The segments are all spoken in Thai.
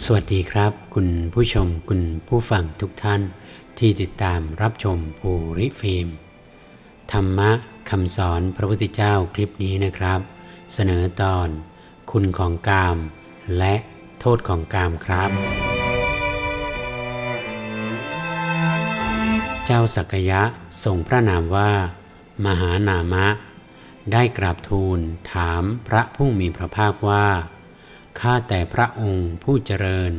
สวัสดีครับ คุณผู้ชมคุณผู้ฟังทุกท่าน ที่ติดตามรับชมภูริฟิล์มธรรมะคำสอนพระพุทธเจ้าคลิปนี้นะครับ เสนอตอน คุณของกาม และโทษของกามครับ เจ้าสักยะทรงพระนามว่า มหานามะ ได้กราบทูลถามพระผู้มีพระภาคว่า ข้าแต่พระองค์ผู้เจริญ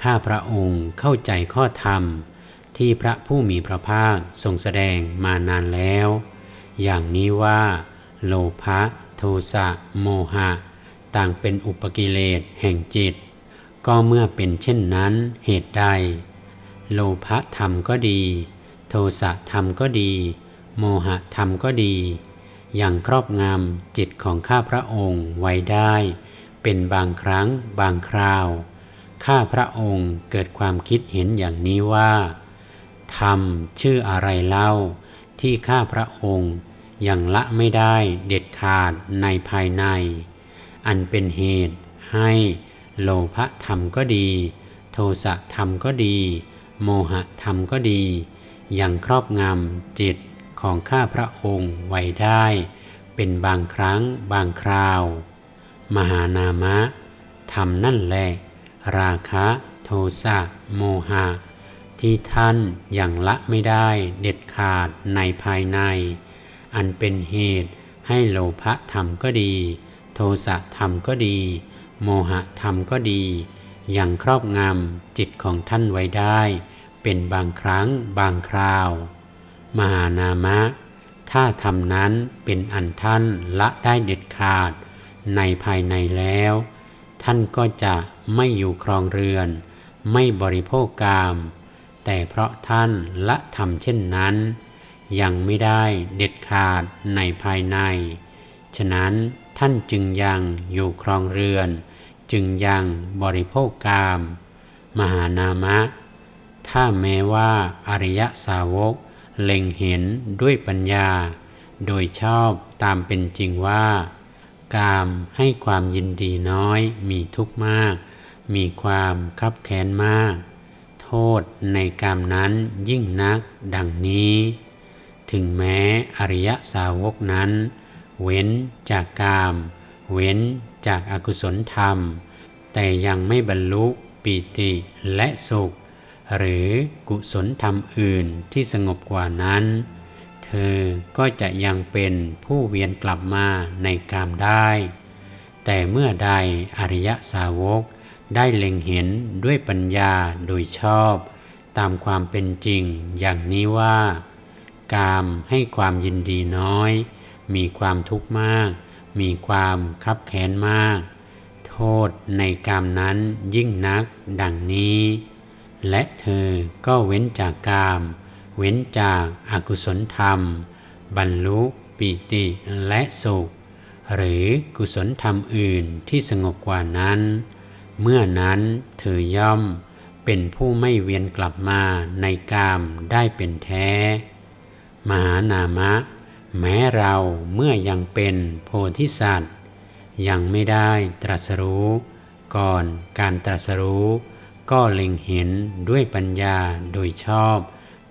ข้าพระองค์เข้าใจข้อธรรม ที่พระผู้มีพระภาคทรงแสดงมานานแล้ว อย่างนี้ว่า โลภะโทสะโมหะ ต่างเป็นอุปกิเลสแห่งจิต ก็เมื่อเป็นเช่นนั้นเหตุใด โลภะธรรมก็ดี โทสะธรรมก็ดี โมหะธรรมก็ดี อย่างครอบงำจิตของข้าพระองค์ไว้ได้ เป็นบางครั้งบางคราว ข้าพระองค์เกิดความคิดเห็นอย่างนี้ว่าธรรมชื่ออะไรเล่า ที่ข้าพระองค์ยังละไม่ได้เด็ดขาดในภายใน อันเป็นเหตุให้โลภธรรมก็ดี โทสะธรรมก็ดี โมหะธรรมก็ดียังครอบงำจิตของข้าพระองค์ไว้ได้ เป็นบางครั้งบางคราว มหานามะธรรมนั่นแหละราคะโทสะโมหะ ที่ท่านยังละไม่ได้เด็ดขาดในภายใน อันเป็นเหตุให้โลภะธรรมก็ดี โทสะธรรมก็ดี โมหะธรรมก็ดียังครอบงำจิตของท่านไว้ได้ เป็นบางครั้งบางคราว มหานามะ ถ้าทำนั้นเป็นอันท่านละได้เด็ดขาด ในภายในแล้ว ท่านก็จะไม่อยู่ครองเรือน ไม่บริโภคกาม แต่เพราะท่านละทำเช่นนั้น ยังไม่ได้เด็ดขาดในภายใน ฉะนั้นท่านจึงยังอยู่ครองเรือน จึงยังบริโภคกาม มหานามะ ถ้าแม้ว่าอริยสาวกเล็งเห็นด้วยปัญญา โดยชอบตามเป็นจริงว่า กามให้ความยินดีน้อย มีทุกข์มาก มีความคับแค้นมาก โทษในกามนั้นยิ่งนักดังนี้ ถึงแม้อริยสาวกนั้น เว้นจากกาม เว้นจากอากุศลธรรม แต่ยังไม่บรรลุปีติและสุข หรือกุศลธรรมอื่นที่สงบกว่านั้น เธอก็จะยังเป็นผู้เวียนกลับมาในกามได้ แต่เมื่อใดอริยสาวกได้เล็งเห็นด้วยปัญญาโดยชอบ ตามความเป็นจริงอย่างนี้ว่า กามให้ความยินดีน้อย มีความทุกข์มาก มีความคับแค้นมาก โทษในกามนั้นยิ่งนักดังนี้ และเธอก็เว้นจากกาม เว้นจากอากุศลธรรม บรรลุปิติและสุข หรือกุศลธรรมอื่นที่สงบกว่านั้น เมื่อนั้นเธอย่อมเป็นผู้ไม่เวียนกลับมาในกามได้เป็นแท้ มหานามะ แม้เราเมื่อยังเป็นโพธิสัตว์ ยังไม่ได้ตรัสรู้ ก่อนการตรัสรู้ ก็เล็งเห็นด้วยปัญญาโดยชอบ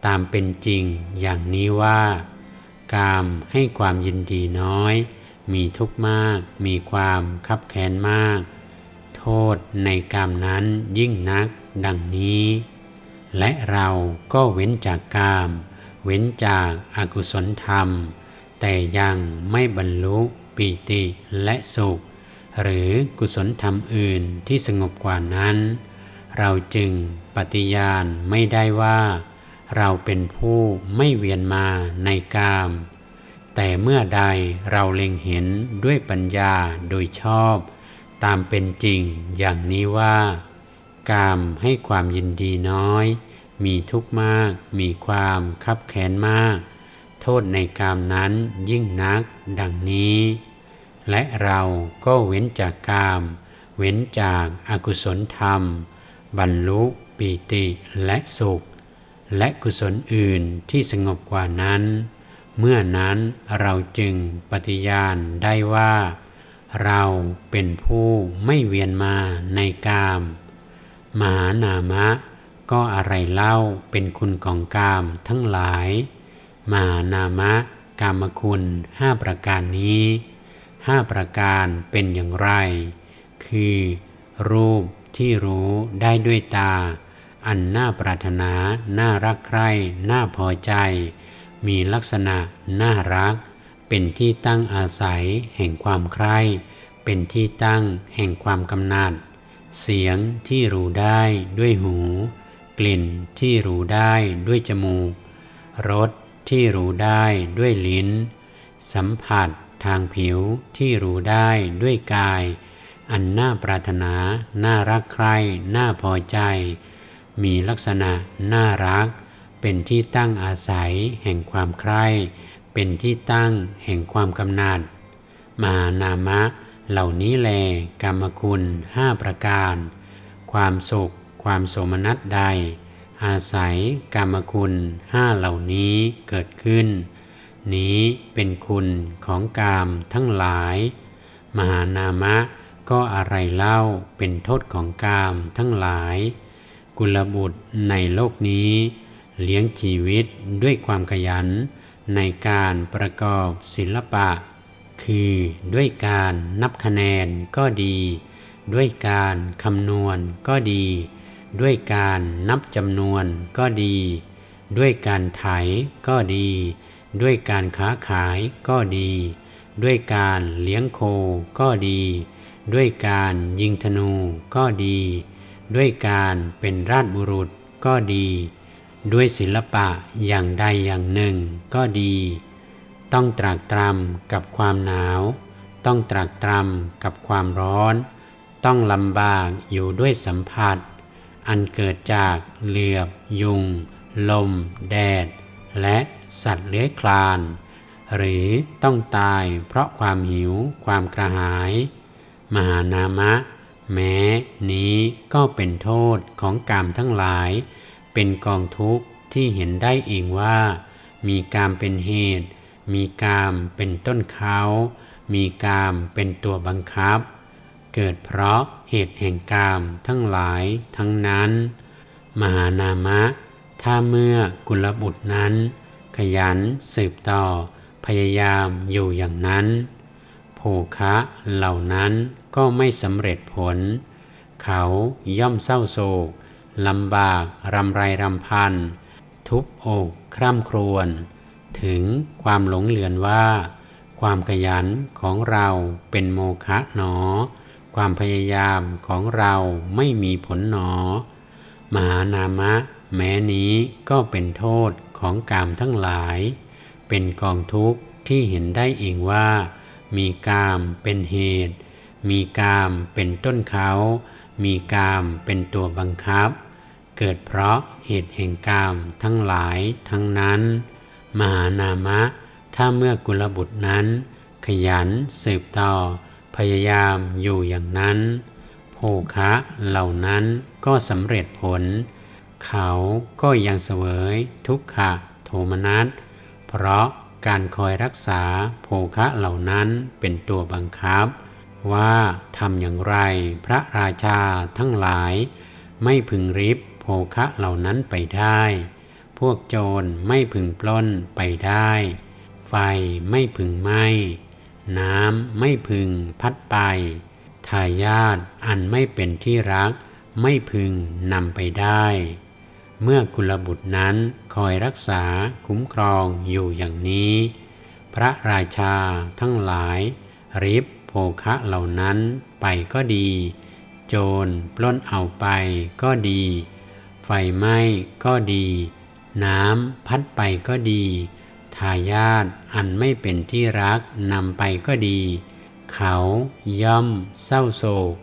ตามเป็นจริงอย่างนี้ว่า กามให้ความยินดีน้อย มีทุกข์มาก มีความคับแค้นมาก โทษในกามนั้นยิ่งนักดังนี้ และเราก็เว้นจากกาม เว้นจากอากุศลธรรม แต่ยังไม่บรรลุปีติและสุข หรือกุศลธรรมอื่นที่สงบกว่านั้น เราจึงปฏิญาณไม่ได้ว่า เราเป็นผู้ไม่เวียนมาในกาม แต่เมื่อใดเราเล็งเห็นด้วยปัญญาโดยชอบ ตามเป็นจริงอย่างนี้ว่า กามให้ความยินดีน้อย มีทุกข์มาก มีความคับแค้นมาก โทษในกามนั้นยิ่งนักดังนี้ และเราก็เว้นจากกาม เว้นจากอากุศลธรรม บรรลุปีติและสุข และกุศลอื่นที่สงบกว่านั้น เมื่อนั้นเราจึงปฏิญาณได้ว่า เราเป็นผู้ไม่เวียนมาในกาม มหานามะ ก็อะไรเล่าเป็นคุณของกามทั้งหลาย มหานามะ กามคุณห้าประการนี้ห้าประการเป็นอย่างไร คือ รูปที่รู้ได้ด้วยตา อันน่าปรารถนา น่ารักใคร่ น่าพอใจ มีลักษณะน่ารัก เป็นที่ตั้งอาศัยแห่งความใคร่ เป็นที่ตั้งแห่งความกำนัด เสียงที่รู้ได้ด้วยหู กลิ่นที่รู้ได้ด้วยจมูก รสที่รู้ได้ด้วยลิ้น สัมผัสทางผิวที่รู้ได้ด้วยกาย อันน่าปรารถนา น่ารักใคร่ น่าพอใจ มีลักษณะน่ารัก เป็นที่ตั้งอาศัยแห่งความใคร่เป็นที่ตั้งแห่งความกำนัดมหานามะ เหล่านี้แลกรรมคุณห้าประการ ความสุข ความโสมนัสใด อาศัยกรรมคุณห้าเหล่านี้เกิดขึ้น นี้เป็นคุณของกามทั้งหลาย มหานามะก็อะไรเล่าเป็นโทษของกามทั้งหลาย กุลบุตรในโลกนี้ เลี้ยงชีวิตด้วยความขยัน ในการประกอบศิลปะ คือด้วยการนับคะแนนก็ดี ด้วยการคำนวณก็ดี ด้วยการนับจำนวนก็ดี ด้วยการไถก็ดี ด้วยการค้าขายก็ดี ด้วยการเลี้ยงโคก็ดี ด้วยการยิงธนูก็ดี ด้วยการเป็นราชบุรุษก็ดี ด้วยศิลปะอย่างใดอย่างหนึ่งก็ดี ต้องตรากตรำกับความหนาว ต้องตรากตรำกับความร้อน ต้องลำบากอยู่ด้วยสัมผัส อันเกิดจากเหลือบ ยุง ลม แดด และสัตว์เลื้อยคลาน หรือต้องตายเพราะความหิวความกระหาย มหานามะ แม้นี้ก็เป็นโทษของกามทั้งหลาย เป็นกองทุกข์ที่เห็นได้เองว่า มีกามเป็นเหตุ มีกามเป็นต้นเขามีกามเป็นตัวบังคับ เกิดเพราะเหตุแห่งกามทั้งหลายทั้งนั้น มหานามะ ถ้าเมื่อกุลบุตรนั้น ขยันสืบต่อ พยายามอยู่อย่างนั้น คะเหล่านั้นก็ไม่สำเร็จผล เขาย่อมเศร้าโศกลำบากรำไรรำพัน ทุบอกคร่ำครวญถึงความหลงเหลือนว่า ความขยันของเราเป็นโมฆะหนอ ความพยายามของเราไม่มีผลหนอ มหานามะ แม้นี้ก็เป็นโทษของกามทั้งหลาย เป็นกองทุกข์ที่เห็นได้เองว่า มีกามเป็นเหตุ มีกามเป็นต้นเขา มีกามเป็นตัวบังคับ เกิดเพราะเหตุแห่งกามทั้งหลายทั้งนั้น มหานามะ ถ้าเมื่อกุลบุตรนั้น ขยันสืบต่อ พยายามอยู่อย่างนั้น โภคะเหล่านั้นก็สำเร็จผล เขาก็ยังเสวยทุกขะโทมนัสเพราะ การคอยรักษาโภคะเหล่านั้นเป็นตัวบังคับ ว่าทำอย่างไรพระราชาทั้งหลาย ไม่พึงริบโภคะเหล่านั้นไปได้ พวกโจรไม่พึงปล้นไปได้ ไฟไม่พึงไหม้น้ำไม่พึงพัดไปทายาทอันไม่เป็นที่รัก ไม่พึงนำไปได้ เมื่อกุลบุตรนั้นคอยรักษาคุ้มครองอยู่อย่างนี้ พระราชาทั้งหลายริบโภคะเหล่านั้นไปก็ดี โจรปล้นเอาไปก็ดี ไฟไหม้ก็ดี น้ำพัดไปก็ดี ทายาทอันไม่เป็นที่รักนำไปก็ดี เขาย่อมเศร้าโศก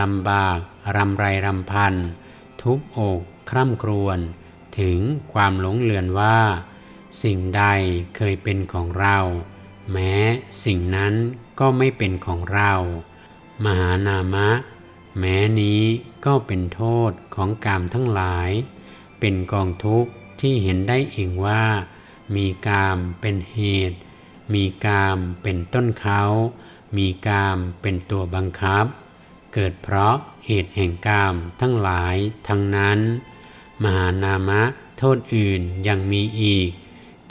ลำบากรำไรรำพันทุบอก คร่ำครวญถึงความหลงเลือนว่า สิ่งใดเคยเป็นของเรา แม้สิ่งนั้นก็ไม่เป็นของเรา มหานามะ แม้นี้ก็เป็นโทษของกามทั้งหลาย เป็นกองทุกข์ที่เห็นได้เองว่า มีกามเป็นเหตุ มีกามเป็นต้นเขา มีกามเป็นตัวบังคับ เกิดเพราะเหเหตุแห่งกามทั้งหลายทั้งนั้น มหานามะ โทษอื่นยังมีอีก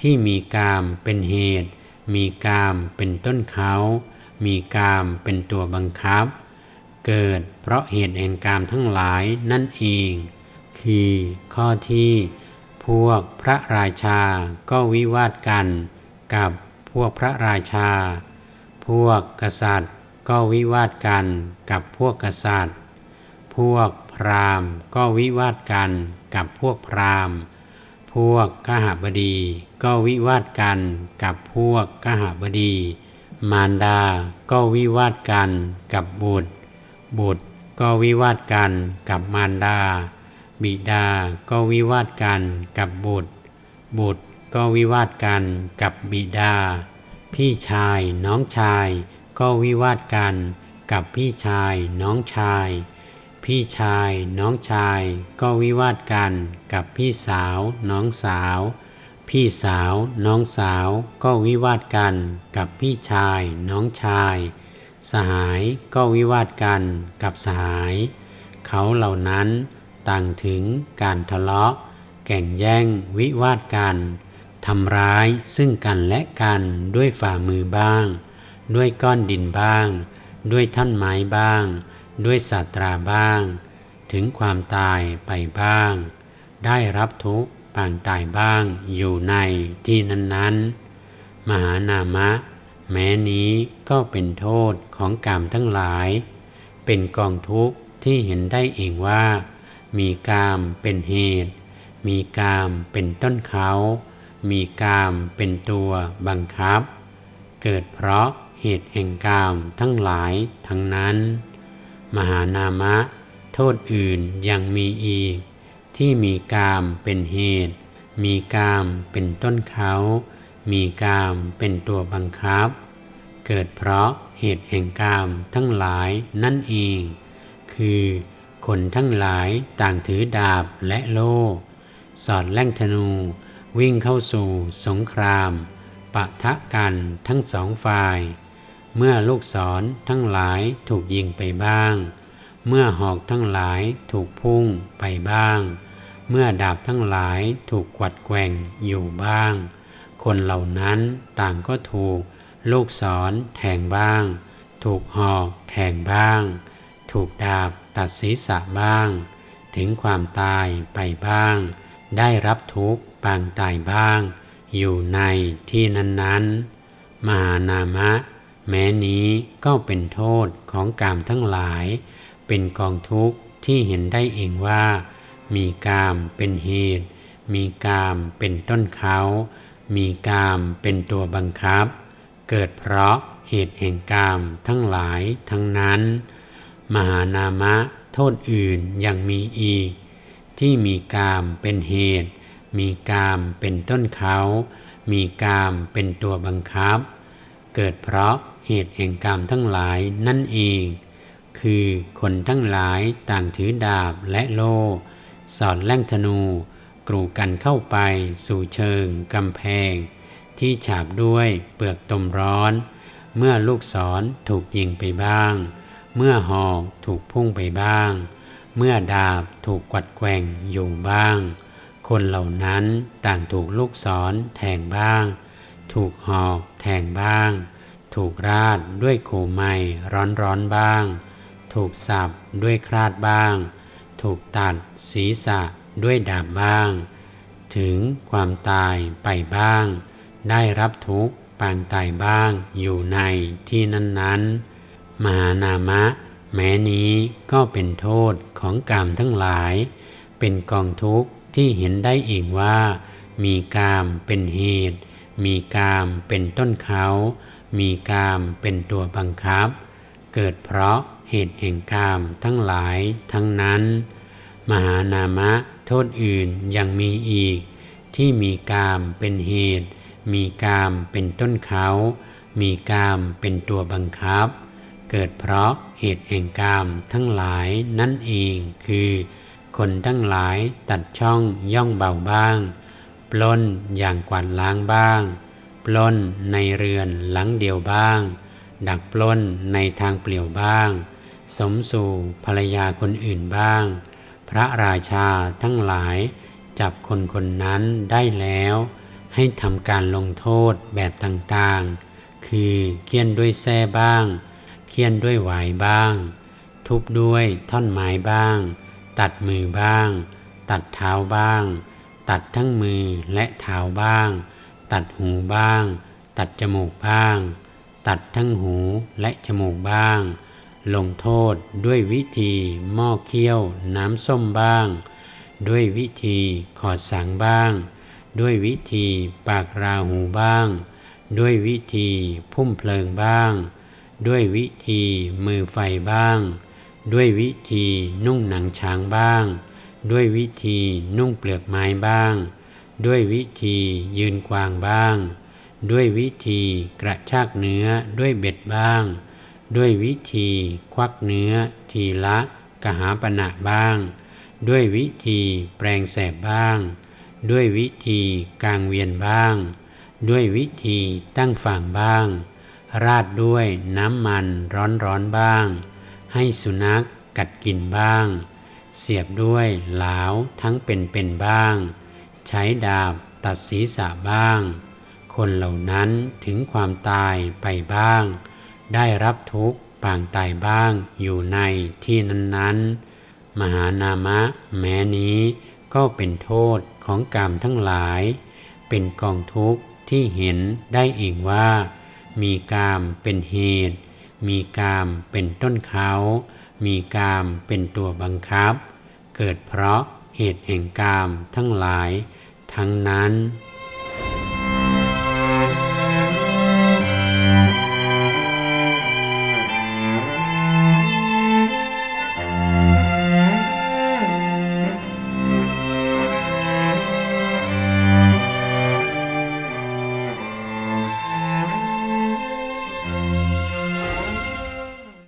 ที่มีกามเป็นเหตุ มีกามเป็นต้นเขา มีกามเป็นตัวบังคับ เกิดเพราะเหตุแห่งกามทั้งหลายนั่นเอง คือข้อที่ พวกพระราชาก็วิวาทกัน กับพวกพระราชา พวกกษัตริย์ก็วิวาทกันกับพวกกษัตริย์ พวก พราหมณ์ ก็วิวาทกันกับพวกพราหมณ์ พวกกหบดี ก็วิวาทกันกับพวกกหบดี มารดา ก็วิวาทกันกับบุตร บุตรก็วิวาทกันกับมารดา บิดา ก็วิวาทกันกับบุตร บุตรก็วิวาทกันกับบิดา พี่ชายน้องชาย ก็วิวาทกันกับพี่ชายน้องชาย พี่ชายน้องชายก็วิวาทกันกับพี่สาวน้องสาว พี่สาวน้องสาวก็วิวาทกันกับพี่ชายน้องชาย สหายก็วิวาทกันกับสหาย เขาเหล่านั้นต่างถึงการทะเลาะ แก่งแย่งวิวาทกันทำร้ายซึ่งกันและกันด้วยฝ่ามือบ้าง ด้วยก้อนดินบ้าง ด้วยท่อนไม้บ้าง ด้วยสัตราบ้าง ถึงความตายไปบ้าง ได้รับทุกข์ปางตายบ้างอยู่ในที่นั้นๆ มหานามะ แม้นี้ก็เป็นโทษของกรรมทั้งหลาย เป็นกองทุกข์ที่เห็นได้เองว่า มีกามเป็นเหตุ มีกามเป็นต้นเขา มีกามเป็นตัวบังคับ เกิดเพราะเหตุแห่งกามทั้งหลายทั้งนั้น มหานามะ โทษอื่นยังมีอีก ที่มีกามเป็นเหตุ มีกามเป็นต้นเขา มีกามเป็นตัวบังคับ เกิดเพราะเหตุแห่งกามทั้งหลายนั่นเอง คือคนทั้งหลายต่างถือดาบและโล่ สอดแล่งธนู วิ่งเข้าสู่สงคราม ปะทะกันทั้งสองฝ่าย เมื่อลูกศรทั้งหลายถูกยิงไปบ้าง เมื่อหอกทั้งหลายถูกพุ่งไปบ้าง เมื่อดาบทั้งหลายถูกกวัดแกว่งอยู่บ้าง คนเหล่านั้นต่างก็ถูกลูกศรแทงบ้าง ถูกหอกแทงบ้าง ถูกดาบตัดศีรษะบ้าง ถึงความตายไปบ้าง ได้รับทุกข์ปางตายบ้าง อยู่ในที่นั้นๆ มหานามะ แม้นี้ก็เป็นโทษของกามทั้งหลาย เป็นกองทุกข์ที่เห็นได้เองว่า มีกามเป็นเหตุ มีกามเป็นต้นเขา มีกามเป็นตัวบังคับ เกิดเพราะเหตุแห่งกามทั้งหลายทั้งนั้น มหานามะโทษอื่นยังมีอีก ที่มีกามเป็นเหตุ มีกามเป็นต้นเขา มีกามเป็นตัวบังคับ เกิดเพราะเหตุแห่งกามทั้งหลายนั่นเอง คือคนทั้งหลายต่างถือดาบและโล่สอดแล่งธนู กรูกันเข้าไปสู่เชิงกำแพง ที่ฉาบด้วยเปลือกตมร้อน เมื่อลูกศรถูกยิงไปบ้าง เมื่อหอกถูกพุ่งไปบ้าง เมื่อดาบถูกกวัดแกว่งอยู่บ้าง คนเหล่านั้นต่างถูกลูกศรแทงบ้าง ถูกหอกแทงบ้าง ถูกราดด้วยโขมไม้ร้อนๆบ้าง ถูกสับด้วยคราดบ้าง ถูกตัดศีรษะด้วยดาบบ้าง ถึงความตายไปบ้าง ได้รับทุกข์ปางตายบ้างอยู่ในที่นั้นๆ มหานามะ แม้นี้ก็เป็นโทษของกรรมทั้งหลาย เป็นกองทุกข์ที่เห็นได้เองว่า มีกามเป็นเหตุ มีกามเป็นต้นเขา มีกามเป็นตัวบังคับ เกิดเพราะเหตุแห่งกามทั้งหลายทั้งนั้น มหานามะโทษอื่นยังมีอีก ที่มีกามเป็นเหตุ มีกามเป็นต้นเขา มีกามเป็นตัวบังคับ เกิดเพราะเหตุแห่งกามทั้งหลายนั่นเองคือ คนทั้งหลายตัดช่องย่องเบาบ้าง ปล้นอย่างกวาดล้างบ้าง ปล้นในเรือนหลังเดียวบ้าง ดักปล้นในทางเปลี่ยวบ้าง สมสู่ภรรยาคนอื่นบ้าง พระราชาทั้งหลาย จับคนคนนั้นได้แล้ว ให้ทำการลงโทษแบบต่างๆ คือเคี่ยนด้วยแส้บ้าง เคี่ยนด้วยหวายบ้าง ทุบด้วยท่อนไม้บ้าง ตัดมือบ้าง ตัดเท้าบ้าง ตัดทั้งมือและเท้าบ้าง ตัดหูบ้าง ตัดจมูกบ้าง ตัดทั้งหูและจมูกบ้าง ลงโทษด้วยวิธีหม้อเคี่ยวน้ำส้มบ้าง ด้วยวิธีขอดสังบ้าง ด้วยวิธีปากราหูบ้าง ด้วยวิธีพุ่มเพลิงบ้าง ด้วยวิธีมือไฟบ้าง ด้วยวิธีนุ่งหนังช้างบ้าง ด้วยวิธีนุ่งเปลือกไม้บ้าง ด้วยวิธียืนกวางบ้าง ด้วยวิธีกระชากเนื้อด้วยเบ็ดบ้าง ด้วยวิธีควักเนื้อ ทีละกหาปณะบ้าง ด้วยวิธีแปลงแสบบ้าง ด้วยวิธีกางเวียนบ้าง ด้วยวิธีตั้งฝั่งบ้าง ราดด้วยน้ำมันร้อนๆบ้าง ให้สุนัขกัดกินบ้าง เสียบด้วยหลาวทั้งเป็นๆบ้าง ใช้ดาบตัดศีรษะบ้าง คนเหล่านั้นถึงความตายไปบ้าง ได้รับทุกข์ปางตายบ้างอยู่ในที่นั้นๆ มหานามะแม้นี้ก็เป็นโทษของกรรมทั้งหลาย เป็นกองทุกข์ที่เห็นได้เองว่า มีกามเป็นเหตุ มีกามเป็นต้นเขา มีกามเป็นตัวบังคับ เกิดเพราะเหตุแห่งกามทั้งหลาย ทั้งนั้น